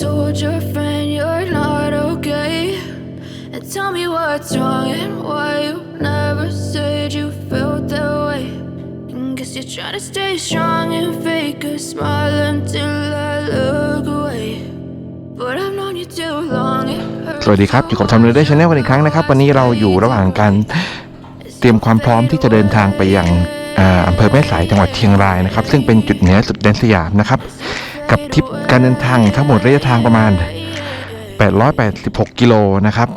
told your friend you're not okay. And tell me what's wrong and why you never said you felt that way. And guess you're trying to stay strong and fake a smile until I look away. But I've known you too long. It hurts สวัสดีครับ อยู่กับทำเรือได้ชาแนลกันอีกครั้งนะครับ วันนี้เราอยู่ระหว่างการเตรียมความพร้อมที่จะเดินทางไปยังอ่าอำเภอแม่สายจังหวัดเชียงรายนะครับ ซึ่งเป็นจุดเหนือสุดแดนสยามนะครับ กับทริปการเดินทางทั้งหมดระยะทางประมาณ 886 กิโลนะครับ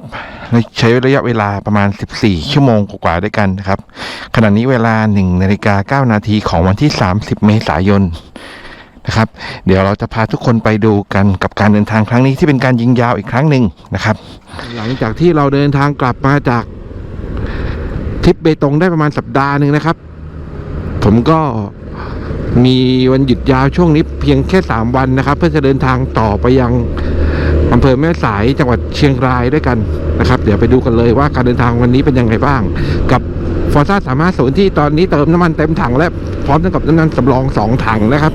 ใช้ระยะเวลาประมาณ 14 ชั่วโมงกว่าๆด้วยกันนะครับ ขณะนี้เวลา 1นาฬิกา9นาทีของวันที่ 30 เมษายนนะครับ เดี๋ยวเราจะพาทุกคนไปดูกันกับการเดินทางครั้งนี้ที่เป็นการยิงยาวอีกครั้งหนึ่งนะครับ หลังจากที่เราเดินทางกลับมาจากทริปเบตงได้ประมาณสัปดาห์หนึ่งนะครับ ผมก็ มีวันหยุดยาวช่วงนี้เพียงแค่ 3 วันนะครับ เพื่อจะเดินทางต่อไปยังอำเภอแม่สายจังหวัดเชียงรายด้วยกันนะครับ เดี๋ยวไปดูกันเลยว่าการเดินทางวันนี้เป็นยังไงบ้าง กับฟอร์ซ่าสามารถสูนที่ตอนนี้เติมน้ำมันเต็มถังและพร้อมกับน้ำมันสำรองสองถังนะครับ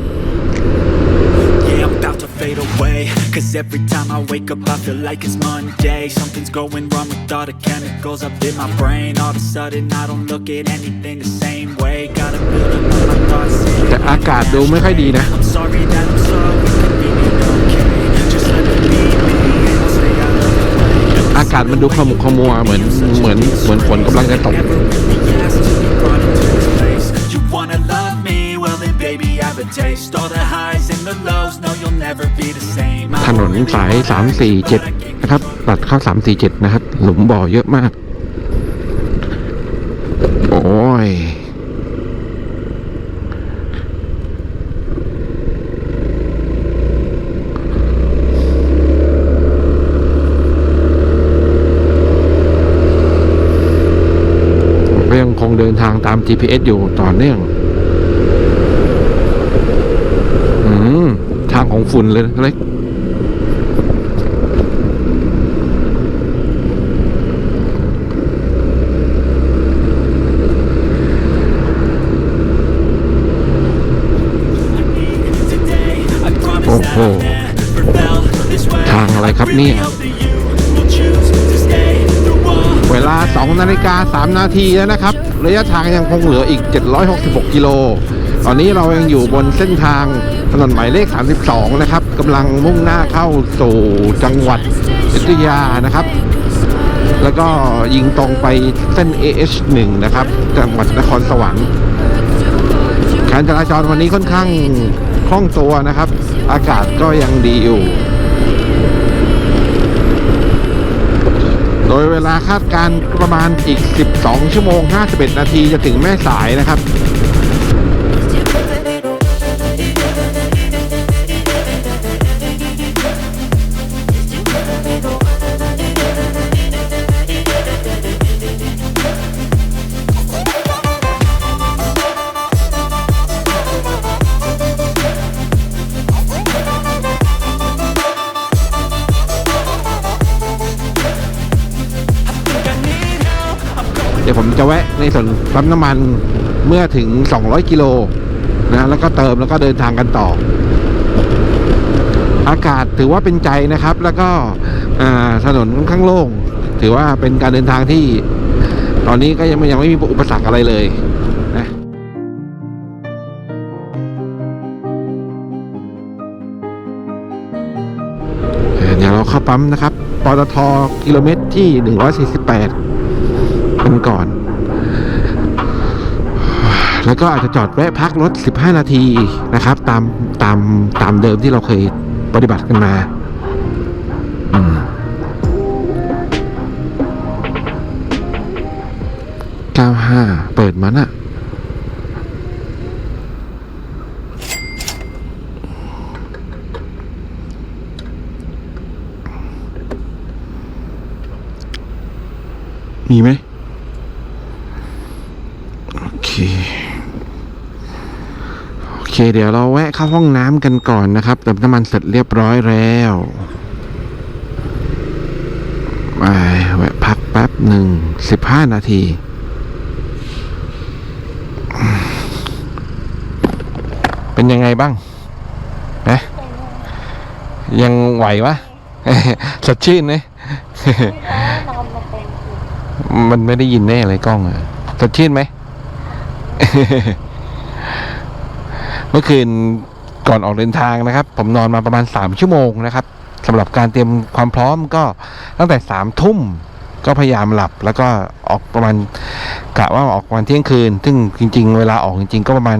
Cause every time I wake up I feel like it's Monday Something's going wrong with all the chemicals up in my brain All of a sudden I don't look at anything the same way Gotta build up my แต่อากาศดูไม่ค่อยดีนะ I'm sorry that I'm so inconvenient, okay Just let me be me I'll stay out of the way อากาศมันดูขมุกขมัวเหมือนเหมือนเหมือนฝนกำลังจะตก Ever be asked to be brought into this place You wanna love me? Well then baby I have a taste All the highs and the lows No you'll never be the same I ถนนสาย 347 นะครับ ตัดเข้า 347 นะครับ หลุมบ่อเยอะมาก โอ้ย ก็ยังคงเดินทาม GPS อยู่ต่อเนื่องอืมทางของฝุ่นเลยเล็กาฬิกา3 นาทีแล้วนะครับ ระยะทางยังคงเหลืออีก 766 กิโล ตอนนี้เรายังอยู่บนเส้นทางถนนหมายเลข 32 นะครับกำลังมุ่งหน้าเข้าสู่จังหวัดอยุธยานะครับ แล้วก็ยิงตรงไปเส้น AH1 นะครับ จังหวัดนครสวรรค์การจราจรวันนี้ค่อนข้างคล่องตัวนะครับ อากาศก็ยังดีอยู่ โดยเวลาคาดการประมาณอีก 12 ชั่วโมง 51 นาทีจะถึงแม่สายนะครับ วะแวะในส่วนปั๊มน้ำมันเมื่อถึง 200 กิโลนะแล้วก็เติมแล้วก็เดินทางกันต่อ อากาศถือว่าเป็นใจนะครับ แล้วก็ถนนค่อนข้างโล่ง ถือว่าเป็นการเดินทางที่ตอนนี้ก็ยังไม่ยังไม่มีอุปสรรคอะไรเลยนะเอ่อเดี๋ยวเราเข้าปั๊มนะครับ ปตทกิโลเมตรที่ 148กันก่อน แล้วก็อาจจะจอดแวะพักรถ 15 นาทีนะครับ ตามตามตามเดิมที่เราเคยปฏิบัติกันมาอืม95เปิดมันอะมีไหม โอเค โอ เคเดี๋ยวเราแวะเข้าห้องน้ำกันก่อนนะครับ เติมน้ำมันเสร็จเรียบร้อยแล้วไปแวะพักแป๊บหนึ่งสิบห้านาทีเป็นยังไงบ้างนะยังไหววะสดชื่นไหมมันไม่ได้ยินแน่เลยกล้องอะสดชื่นไหม เมื่อคืนก่อนออกเดินทางนะครับ ผมนอนมาประมาณสามชั่วโมงนะครับสำหรับการเตรียมความพร้อมก็ตั้งแต่สามทุ่มก็พยายามหลับแล้วก็ออกประมาณกะว่าออกประมาณเที่ยงคืน ซึ่งจริง ๆ เวลาออกจริง ๆ ก็ประมาณ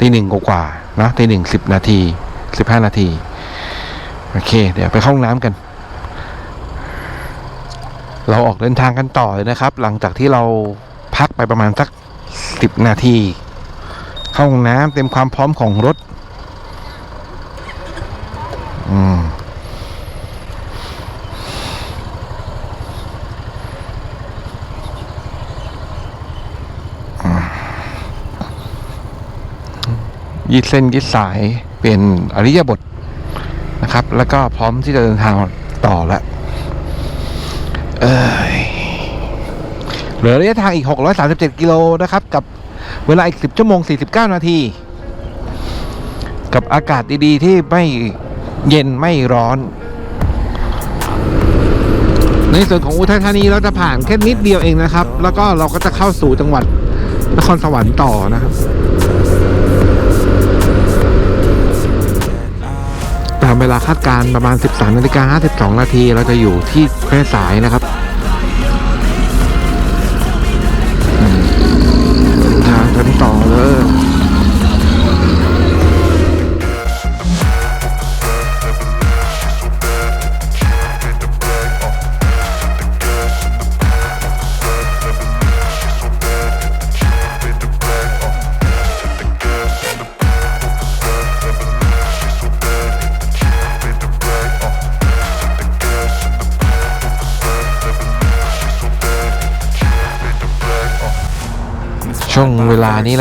ตีหนึ่งกว่าๆนะตีหนึ่งสิบนาทีสิบห้านาทีโอเค เดี๋ยวไปเข้าห้องน้ำกัน เราออกเดินทางกันต่อเลยนะครับ หลังจากที่เราพักไปประมาณสักสิบนาที เข้าห้องน้ำเต็มความพร้อมของรถอืมยืดเส้นยืดสายเป็นอริยบทนะครับ แล้วก็พร้อมที่จะเดินทางต่อล้วเอ้ยเหลือระยะทางอีก 637 กิโลนะครับ กับ เวลาอีก 10 ชั่วโมง 49 นาที กับอากาศดีๆ ที่ไม่เย็นไม่ร้อน ในส่วนของอุทัยธานีเราจะผ่านแค่นิดเดียวเองนะครับ แล้วก็เราก็จะเข้าสู่จังหวัดนครสวรรค์ต่อนะครับตามเวลาคาดการณ์ประมาณ 13นาฬิกา52นาทีเราจะอยู่ที่แพร่สายนะครับ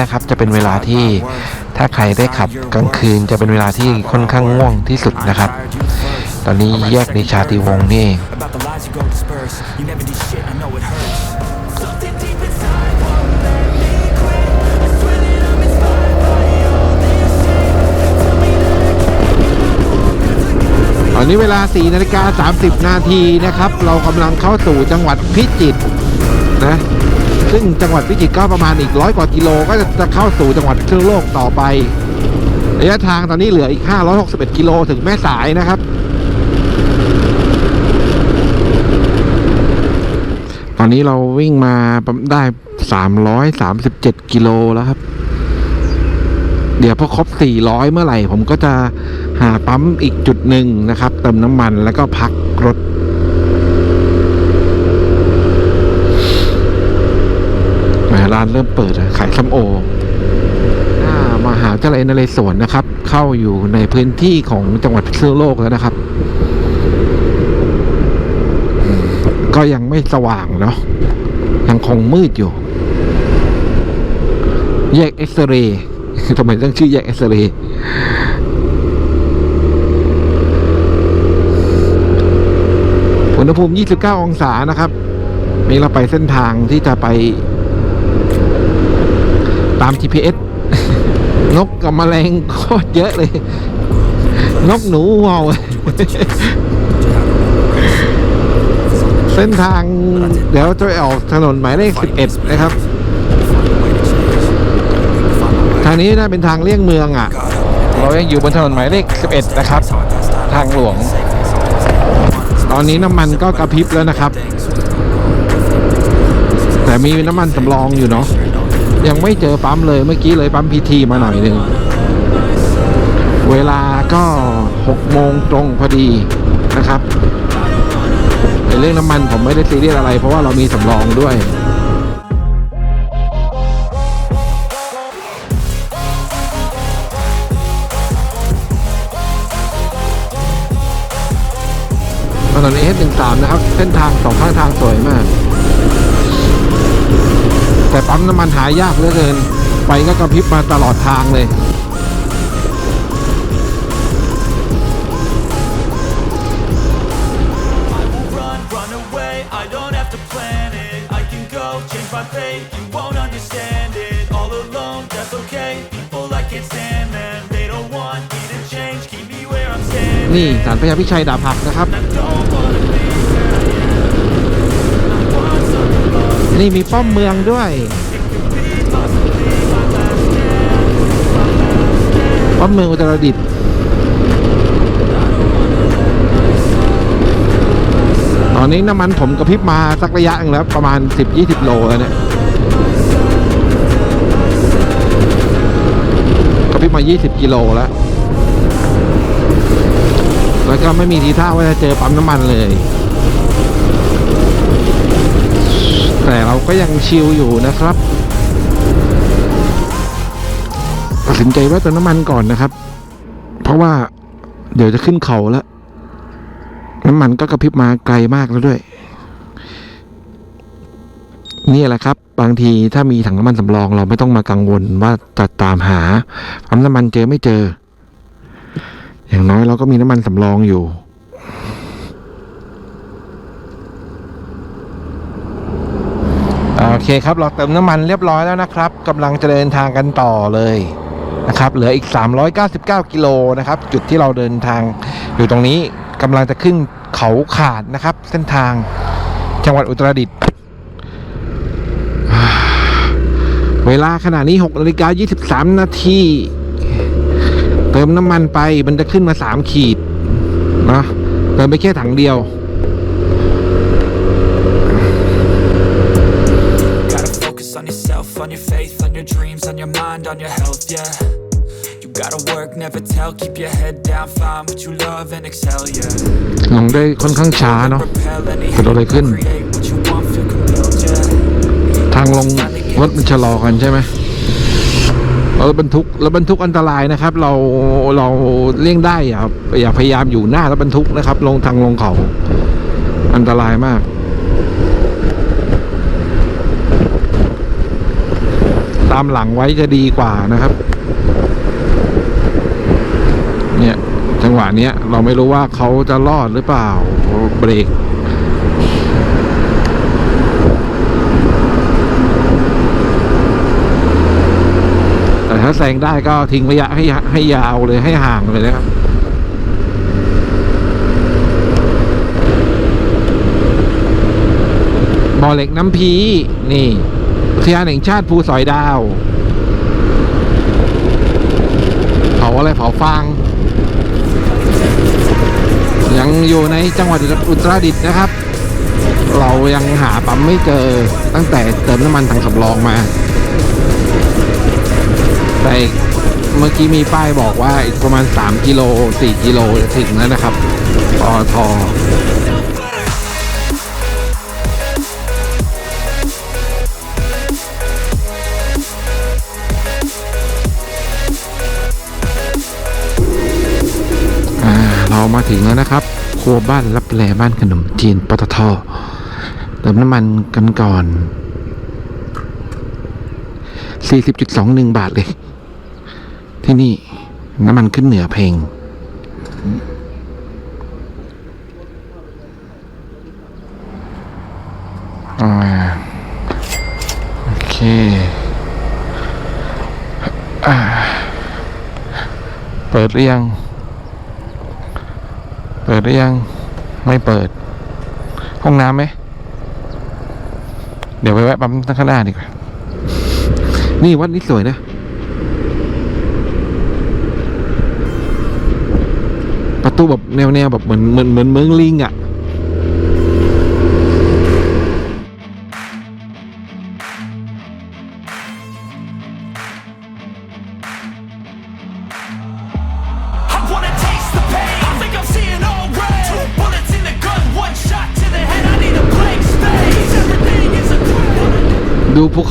นะครับจะเป็นเวลาที่ถ้าใครได้ขับกลางคืนจะเป็นเวลาที่ค่อนข้างง่วงที่สุดนะครับ ตอนนี้แยกในชาติวงนี่ตอนนี้เวลา4นาฬิกา30 นาทีนะครับ เรากำลังเข้าสู่จังหวัดพิจิตรนะ ซึ่งจังหวัดพิจิตรก็ประมาณอีกร้อยกว่ากิโลก็จะจะเข้าสู่จังหวัดพิษณุโลกต่อไประยะทางตอนนี้เหลืออีก 561 กิโลถึงแม่สายนะครับ ตอนนี้เราวิ่งมาได้ 337 กิโลแล้วครับ เดี๋ยวพอครบ 400 เมื่อไหร่ ผมก็จะหาปั๊มอีกจุดหนึ่งนะครับ เติมน้ำมันแล้วก็พักรถ แหม ร้านเริ่มเปิดขายส้มโอหน้ามหาวิทยาลัยนเรศวรนะครับ เข้าอยู่ในพื้นที่ของจังหวัดพิษณุโลกแล้วนะครับ ก็ยังไม่สว่างเนาะยังคงมืดอยู่ แยกเอ็กซเรย์ทำไมต้องชื่อแยกเอ็กซเรย์อุณหภูมิ 29 องศานะครับ นี่เราไปเส้นทางที่จะไป ตาม GPS นกกับแมลงโคตรเยอะเลย นกหนูเมาเส้นทางเดี๋ยวจะออกถนนหมายเลข 11 นะครับ ทางนี้น่าเป็นทางเลี่ยงเมืองอะ เรายังอยู่บนถนนหมายเลข 11 นะครับ ทางหลวง ตอนนี้น้ำมันก็กระพริบแล้วนะครับ แต่มีน้ำมันสำรองอยู่เนาะ ยังไม่เจอปั๊มเลยเมื่อกี้เลยปั๊มพีทีมาหน่อยหนึ่งเวลาก็6โมงตรงพอดีนะครับในเรื่องน้ำมันผมไม่ได้ซีเรียสอะไร เพราะว่าเรามีสำรองด้วยถนนเอสหนึ่งสามนะครับ เส้นทางสองข้างทางสวยมาก แต่ปั๊มน้ำมันหายากเหลือเกินไฟก็กระพริบมาตลอดทางเลย นี่สารพระยาพิชัยดาผักนะครับ นี่มีป้อมเมืองด้วยป้อมเมืองอุตรดิตถ์ตอนนี้น้ำมันผมกระพริบมาสักระยะนึงแล้วประมาณ 10-20 โลแล้วเนี่ยกระพริบมา 20 กิโลแล้ว แล้วก็ไม่มีทีท่าว่าจะเจอปั๊มน้ำมันเลย แต่เราก็ยังชิลอยู่นะครับตัดสินใจแวะเติมน้ำมันก่อนนะครับ เพราะว่าเดี๋ยวจะขึ้นเขาแล้ว น้ำมันก็กระพริบมาไกลมากแล้วด้วย นี่แหละครับ บางทีถ้ามีถังน้ำมันสำรองเราไม่ต้องมากังวลว่าจะตามหาปั๊มน้ำมันเจอไม่เจอ อย่างน้อยเราก็มีน้ำมันสำรองอยู่ อเคครับ เราเติมน้ำมันเรียบร้อยแล้วนะครับกำลังจะเดินทางกันต่อเลยนะครับ เหลืออีก 399 กิโลนะครับ จุดที่เราเดินทางอยู่ตรงนี้กำลังจะขึ้นเขาขาดนะครับ เส้นทางจังหวัดอุตรดิตถ์เวลาขณะนี้6นาฬิกา23 นาทีเติมน้ำมันไปมันจะขึ้นมา 3 ขีดนะเติมไปแค่ถังเดียว yourself, on your faith, on your dreams, on your mind, on your health, yeah. You gotta work, never tell, keep your head down, find what you love and excel, yeah. ลงได้ค่อนข้างช้าเนาะ Repel any เกิดอะไรขึ้น create what you want, feel compelled, yeah. ทางลงรถมันชะลอกันใช่ไหมรถบรรทุกรถบรรทุกอันตรายนะครับ เราเราเลี่ยงได้อย่าอย่าพยายามอยู่หน้ารถบรรทุกนะครับ ลงทางลงเขาอันตรายมากามหลังไว้จะดีกว่านะครับ เนี่ยจังหวะเนี้ยเราไม่รู้ว่าเขาจะรอดหรือเปล่าเบรกแต่ถ้าแซงได้ก็ทิ้งระยะให้ให้ยาวเลยให้ห่างเลยนะครับบ่อเหล็กน้ำพีนี่ อุทยานแห่งชาติภูสอยดาวเผาอะไรเผาฟาง ยังอยู่ในจังหวัดอุตรดิตถ์นะครับ เรายังหาปั๊มไม่เจอตั้งแต่เติมน้ำมันถังสำรองมา แต่เมื่อกี้มีป้ายบอกว่าอีกประมาณ 3 กิโล 4 กิโลจะถึงแล้วนะครับปอท มาถึงแล้วนะครับ ครัวบ้านรับแลบ้านขนมจีนปตทเติมน้ำมันกันก่อน 40.21 บาทเลย ที่นี่น้ำมันขึ้นเหนือเพลงอ่าโอเคเปิดหรือยัง ดหรือยัง ไม่เปิด ห้องน้ำไหม เดี๋ยวไปแวะปั๊มข้างหน้าดีกว่า นี่วัดนี้สวยนะ ประตูแบบแนวแนวๆแบบเหมือนเหมือนเหมือนเมืองลิงอะ่ะ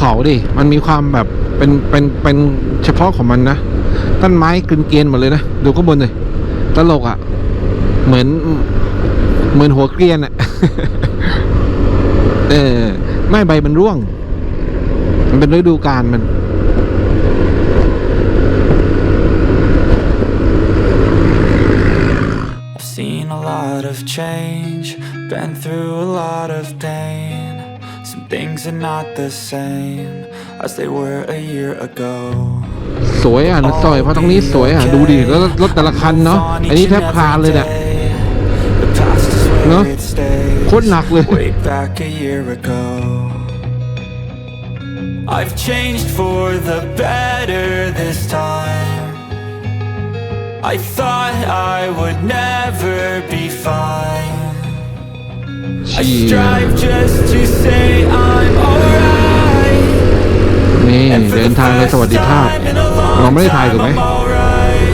เขาดิ มันมีความแบบเป็นเป็นเป็นเฉพาะของมันนะต้นไม้กลืนเกลียนหมดเลยนะ ดูข้างบนเลยตลกอะ่ะ เหมือนเหมือนหัวเกลียนอะ่ะ เออ ไม่ใบมันร่วง มันเป็นฤดูกาลมัน seen a lot of change, been through a lot of pain. Some things are not the same as they were a year ago. ส สวยอ่ะซอยเพราะตรงนี้สวยอ่ะ ดูดิแล้วรถแต่ละคันเนาะอันนี้แทบคลานเลยเนี่ย The past is where No? it stays. โคตรหนักเลย Way back a year ago. I've changed for the better this time. I thought I would never be fine. นี่ And for เดิน the ทางในส first วัสดิภาพ time in a long เราไม่ได้ถ่ายถูกไหม time, I'm alright.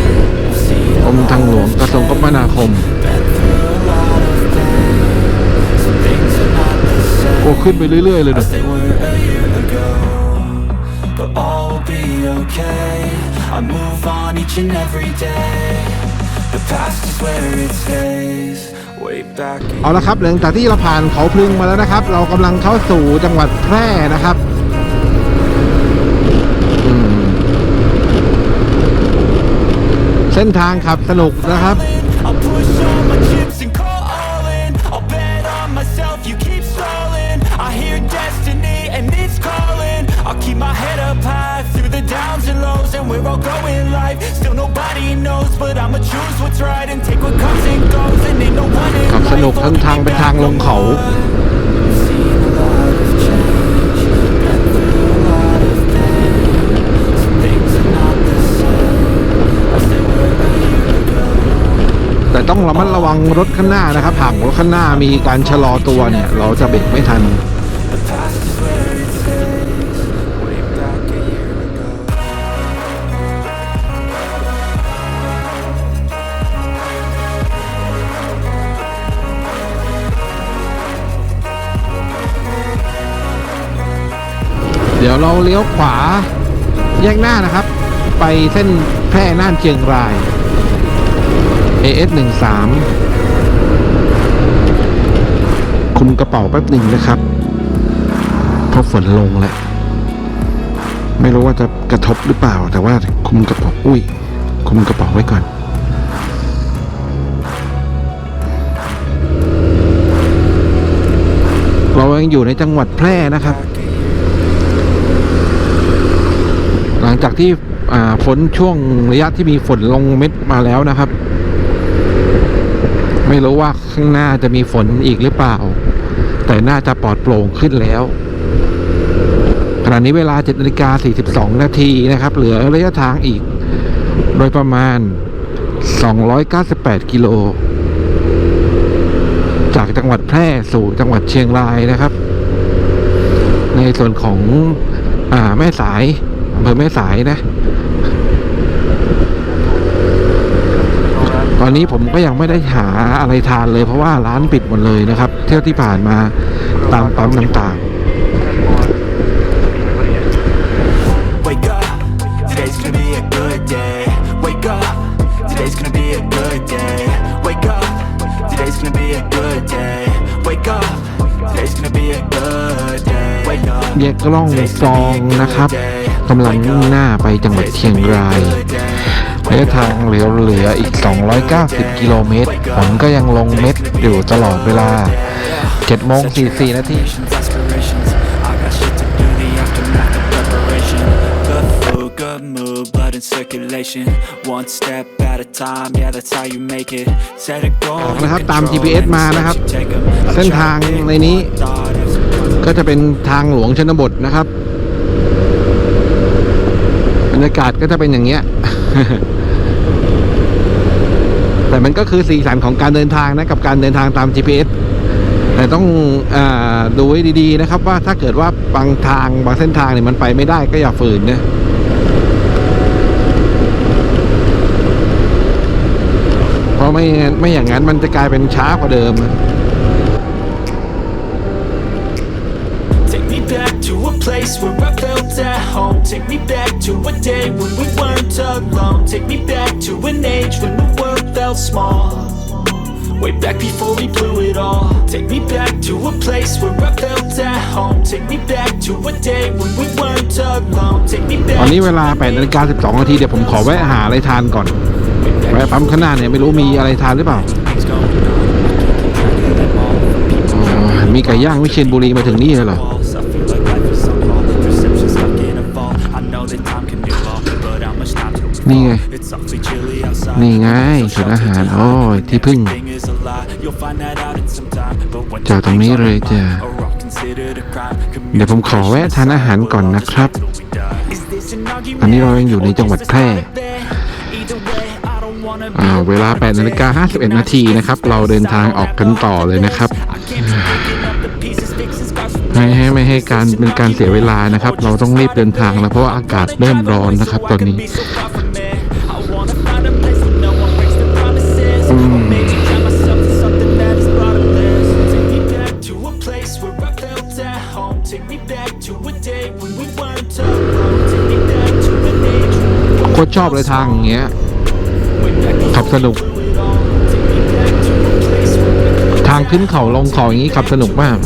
I've seen กรมทางหลวงกระทรวงคมนาคม been through a lot of pain. Some things are not the same. โอ้ขึ้นไปเรื่อย ๆ เลยนะ as they were a year ago. But all will be okay. I move on each and every day. The past is where it stays. เอาละครับหลังจากที่เราผ่านเขาพลึงมาแล้วนะครับ เรากำลังเข้าสู่จังหวัดแพร่นะครับเส้นทางขับสนุกนะครับ and lows and where I'll go in life. Still nobody knows, but I'ma choose what's right and take what comes and goes. And ain't no one in ขับสนุก life ทั้งทางเป็นทางลงเขา Seen a lot of change, been through a lot of pain. Some things are not the same as they were a year ago. แต่ต้องระมัดระวังรถข้างหน้านะครับ หากรถข้างหน้ามีการชะลอตัวเนี่ย เราจะเบรกไม่ทัน เดี๋ยวเราเลี้ยวขวาแยกหน้านะครับ ไปเส้นแพร่น่านเชียงราย AS 1 3คุมกระเป๋าแป๊บหนึ่งนะครับเพราะฝนลงแล้วไม่รู้ว่าจะกระทบหรือเปล่า แต่ว่าคุมกระเป๋าอุ้ย คุมกระเป๋าไว้ก่อนเรายังอยู่ในจังหวัดแพร่นะครับ ห ลังจากที่ฝนช่วงระยะที่มีฝนลงเม็ดมาแล้วนะครับ ไม่รู้ว่าข้างหน้าจะมีฝนอีกหรือเปล่า แต่น่าจะปลอดโปร่งขึ้นแล้วขณะนี้เวลา7นาฬิกา42 นาทีนะครับ เหลือระยะทางอีก โดยประมาณ 298 กิโล จากจังหวัดแพร่สู่จังหวัดเชียงรายนะครับ ในส่วนของอแม่สาย เภอแม่สายนะ ตอนนี้ผมก็ยังไม่ได้หาอะไรทานเลยเพราะว่าร้านปิดหมดเลยนะครับ เที่ยวที่ผ่านมาตามปั๊มต่าง Wake up, today's gonna be a good day. Wake up, today's gonna be a good day. Wake up, today's gonna be a good day. Wake up, today's gonna be a good day. Wake up, ๆแยกกล้องซองนะครับ กำลังมุ่งหน้าไปจังหวัดเชียงรายระยะทางเหลือเหลืออีก 290 กิโลเมตรฝนก็ยังลงเม็ดอยู่ตลอดเวลา7โมง44นาทีออกนะครับตาม GPS มานะครับ เส้นทางในนี้ก็จะเป็นทางหลวงชนบทนะครับ รยากาศก็จะเป็นอย่างเงี้ย แต่มันก็คือสีสันของการเดินทางนะกับการเดินทางตาม GPS แต่ต้องอดูให้ดีๆนะครับ ว่าถ้าเกิดว่าบางทางบางเส้นทางเนี่ยมันไปไม่ได้ก็อย่าฝืนนะเพราะไม่ไม่อย่างนั้นมันจะกลายเป็นช้ากว่าเดิม place where I felt at home. Take me back to a day when we weren't alone. Take me back to an age when the world felt small. Way back before we blew it all. Take me back to a place where I felt at home. Take me back to a day when we weren't alone. Take me ตอน back. นี้เวลา8นาฬิกา12นาทีเดี๋ยวผมขอแวะหาอะไรทานก่อน แวะปั๊มข้างหน้าเนี่ยไม่รู้มีอะไรทานหรือเปล่า Things going on. I can't keep track of them all. People อ๋อมีไก่ย่างวิเชียรบุรีมาถึงนี่เลยเหรอ นี่ไง It's awfully chilly outside. นี่ไงศูนย์อาหารโอ้ยที่พึ่ง Everything is a lie. You'll find that out in some time. But when จอดตรงนี้เลยจ้ะ are all considered a crime. เดี๋ยวผมขอแวะทานอาหารก่อนนะครับ Is this an argument? ตอนนี้เรายังอยู่ในจังหวัดแพร่ Either way, I don't wanna be อ่าเวลา8นาฬิกา51 นาทีนะครับ เราเดินทางออกกันต่อเลยนะครับ I can't keep picking up the pieces, fixing scars from ไม่ให้ไม่ให้การเป็นการเสียเวลานะครับ เราต้องรีบเดินทางแล้วเพราะว่าอากาศเริ่มร้อนนะครับ ตอนนี้ ตรชอบเลยทางอย่างเงี้ยขับสนุก ทางขึ้นเขาลงเขาอย่างนี้ขับสนุกมาก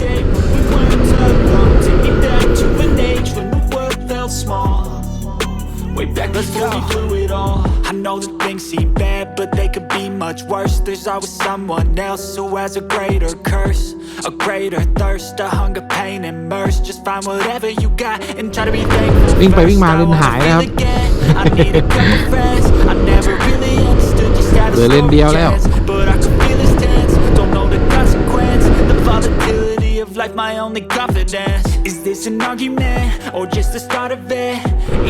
Way back before we blew it all I know that things seem bad, but they could be much worse There's always someone else who has a greater curse A greater thirst, a hunger, pain, and mercy Just find whatever you got and try to be thankful วิ่งไปวิ่งมา first. I เลน wanna หายนะครับ feel again. I need a couple friends I never really understood just how to เหลือเลน slow เดียวแล้ว chance But I can feel his tense Don't know the consequence The volatility of life my only confidence Is this an argument or just the start of it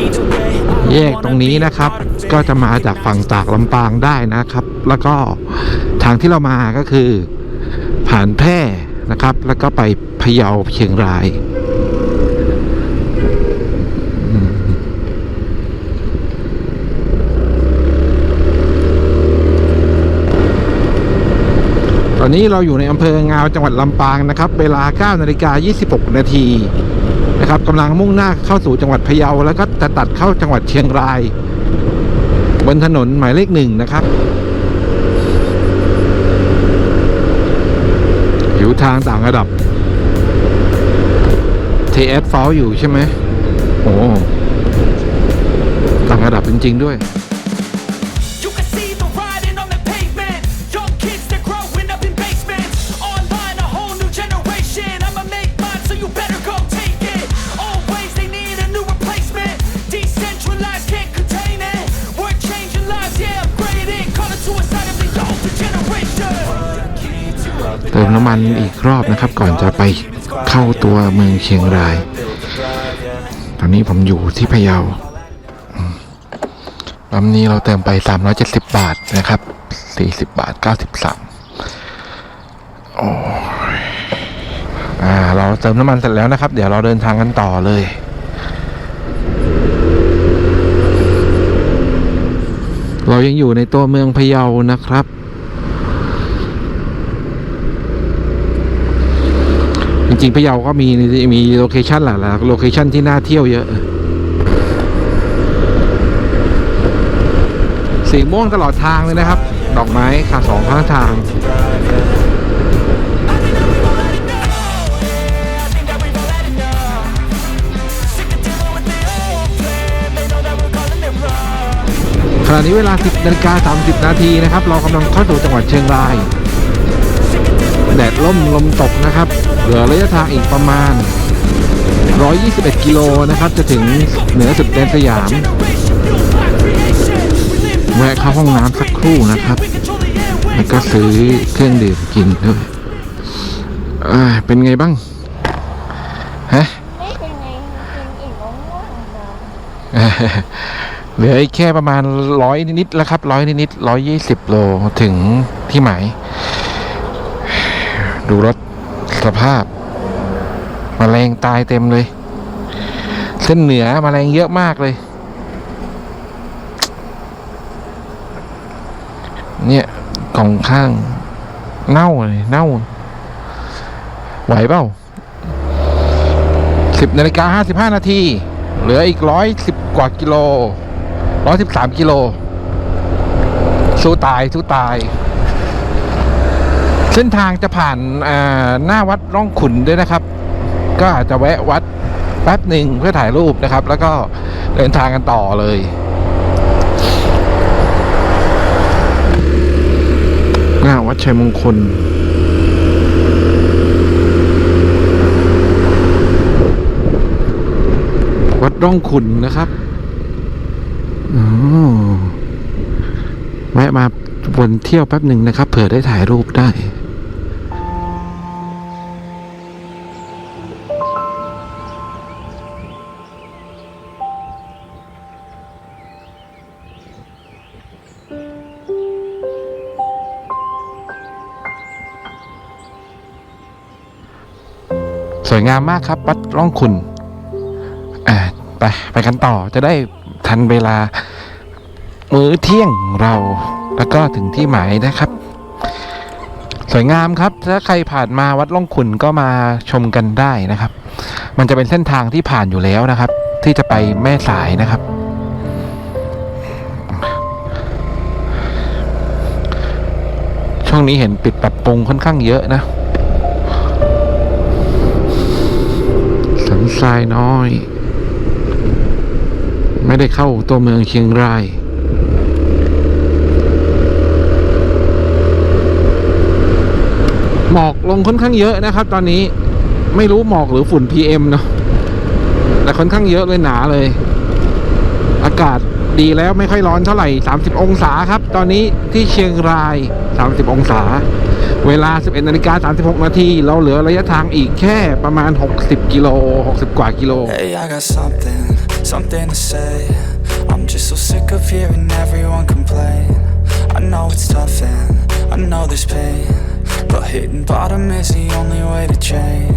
Either way I don't แยก wanna ตรงนี้ be a นะครับ part of it. ก็จะมาจากฝั่งตากลำปางได้นะครับ แล้วก็ทางที่เรามาก็คือ ผ่านแพร่นะครับ แล้วก็ไปพะเยาเชียงราย อนนี้เราอยู่ในอำเภองาวจังหวัดลำปางนะครับ เวลา 9 นาฬิกา 26 นาทีนะครับกำลังมุ่งหน้าเข้าสู่จังหวัดพะเยา แล้วก็จะตัดเข้าจังหวัดเชียงราย บนถนนหมายเลขหนึ่งนะครับ อยู่ทางต่างระดับ TS f a l อยู่ใช่ไหมโอ้ต่างระดับจริง ๆ ด้วย ติมน้ำมันอีกรอบนะครับ ก่อนจะไปเข้าตัวเมืองเชียงราย ตอนนี้ผมอยู่ที่พะเยาอืมปั๊มนี้เราเติมไป 370 บาทนะครับ 40 บาท 93โอ้ยอ่า เราเติมน้ำมันเสร็จแล้วนะครับ เดี๋ยวเราเดินทางกันต่อเลยเรายังอยู่ในตัวเมืองพะเยานะครับ จริงพะเยาก็มีมีโลเคชันหลายๆโลเคชันที่น่าเที่ยวเยอะสีม่วงตลอดทางเลยนะครับ ดอกไม้ค่ะสองข้างทางขณะนี้เวลา 10นาฬิกา30 นาทีนะครับ เรากำลังเข้าสู่จังหวัดเชียงราย แดดล่มลมตกนะครับ เหลือระยะทางอีกประมาณ 121 กิโลนะครับ จะถึงเหนือสุดแดนสยาม แวะเข้าห้องน้ำสักครู่นะครับ แล้วก็ซื้อเครื่องดื่มกินด้วยอ่าเป็นไงบ้าง ฮะไม่เป็นไงกินอิ่มแล้วง่วงนอนเหลืออีกแค่ประมาณร้อยนิดๆแล้วครับร้อยนิดๆร้อยยี่สิบโลถึงที่หมาย ดูรถ สภาพมแมลงตายเต็มเลย เส้นเหนือมแมลงเยอะมากเลย เนี่ยกล่องข้าง เน่าเลยเน่า ไหวเปล่าสิบนาฬิกาห้าสิบห้านาที เหลืออีกร้อยสิบกว่ากิโลร้อยสิบสามกิโล สู้ตาย สู้ตาย เส้นทางจะผ่านหน้าวัดร่องขุนด้วยนะครับ ก็อาจจะแวะวัดแป๊บหนึ่งเพื่อถ่ายรูปนะครับ แล้วก็เดินทางกันต่อเลยหน้าวัดชัยมงคลวัดร่องขุนนะครับอ๋อแวะมาวนเที่ยวแป๊บหนึ่งนะครับ เผื่อได้ถ่ายรูปได้ วยงามมากครับ วัดร่องขุนอ่าไปไปกันต่อจะได้ทันเวลา มื้อเที่ยงเรา แล้วก็ถึงที่หมายนะครับ สวยงามครับ ถ้าใครผ่านมาวัดล่องขุนก็มาชมกันได้นะครับ มันจะเป็นเส้นทางที่ผ่านอยู่แล้วนะครับ ที่จะไปแม่สายนะครับ ช่วงนี้เห็นปิดปรับปรุงค่อนข้างเยอะนะ ทรายน้อย ไม่ได้เข้าตัวเมืองเชียงรายหมอกลงค่อนข้างเยอะนะครับ ตอนนี้ไม่รู้หมอกหรือฝุ่น PM เนาะแต่ค่อนข้างเยอะเลยหนาเลย อากาศดีแล้วไม่ค่อยร้อนเท่าไหร่ 30 องศาครับ ตอนนี้ที่เชียงราย 30 องศา เวลา 11นาฬิกา36 นาที เราเหลือระยะทางอีกแค่ประมาณ 60 กิโล 60 กว่ากิโล Hey, I got something, something to say. I'm just so sick of hearing everyone complain. I know it's tough and I know there's pain, but hitting bottom is the only way to change.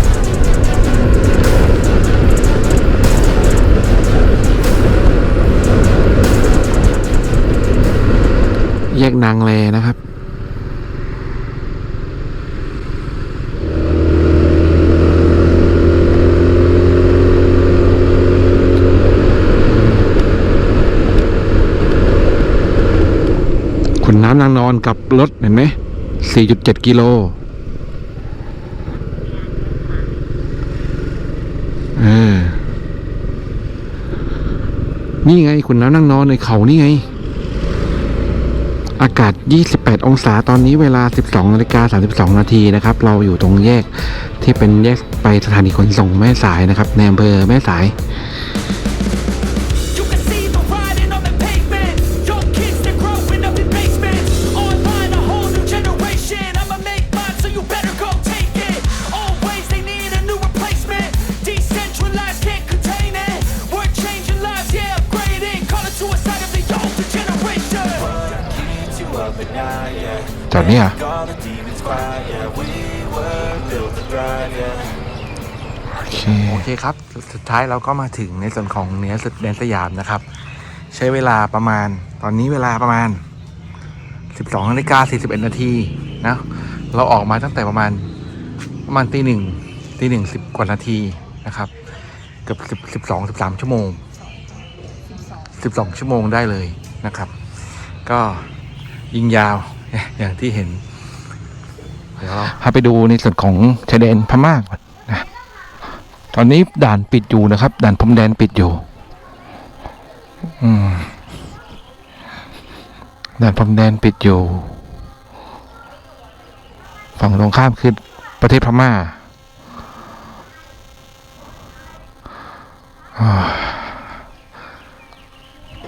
แยกนางแลนะครับ ขุนน้ำนางนอนกับรถเห็นไหม 4.7 กิโลเออนี่ไงขุนน้ำนั่งนอนในเขานี่ไง อากาศ 28 องศา ตอนนี้เวลา 12นาฬิกา32 นาทีนะครับ เราอยู่ตรงแยกที่เป็นแยกไปสถานีขนส่งแม่สายนะครับในอำเภอแม่สาย เนี่ยโอเคโอเคครับ สุดท้ายเราก็มาถึงในส่วนของเนื้อสุดแดนสยามนะครับ ใช้เวลาประมาณตอนนี้เวลาประมาณ 12นาฬิกา41นาทีนะเราออกมาตั้งแต่ประมาณประมาณตีหนึ่งตีหนึ่งสิบกว่านาทีนะครับ เกือบสิบสิบสองสิบสามชั่วโมงสิบสองชั่วโมงได้เลยนะครับ ก็ยิงยาว อย่างที่เห็นเดี๋ยวพาไปดูในส่วนของชายแดนพม่าก่อนนะตอนนี้ด่านปิดอยู่นะครับ ด่านพรมแดนปิดอยู่ อืมด่านพรมแดนปิดอยู่ ฝั่งตรงข้ามคือประเทศพม่า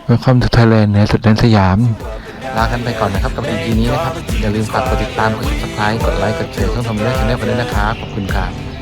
เมื่อคำสุดไทยแลนด์ในสุดแดนสยาม ลากันไปก่อนนะครับกับ EP นี้นะครับ อย่าลืมฝากกดติดตามกด subscribe กดไลค์กดแชร์ช่องทำเรื่องชาแนลกันด้วยนะครับขอบคุณครับ